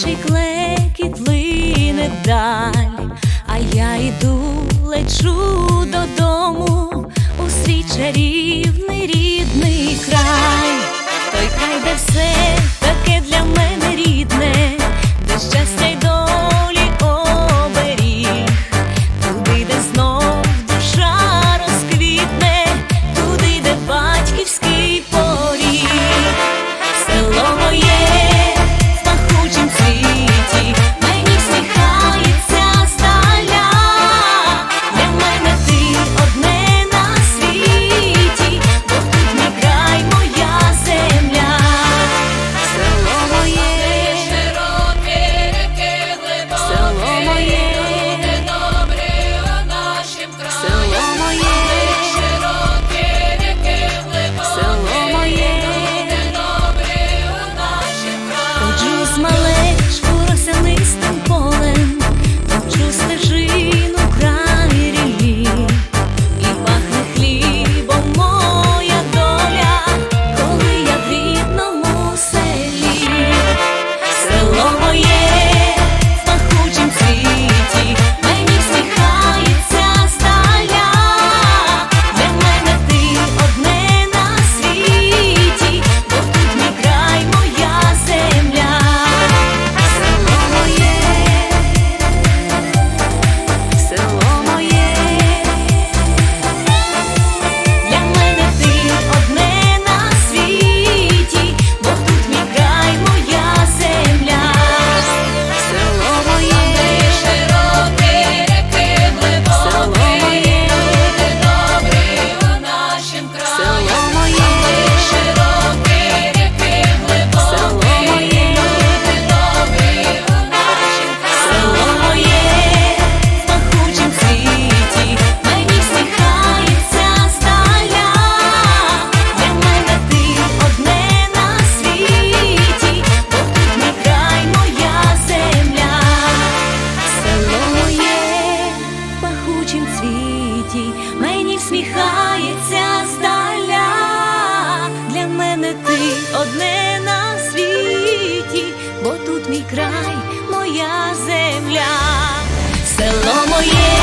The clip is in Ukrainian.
дитячий клекіт лине вдаль, а я йду, лечу додому у свій чарівний рідний край, той край, де все світі, мені всміхається здаля, для мене ти одне на світі, бо тут мій край, моя земля, село моє.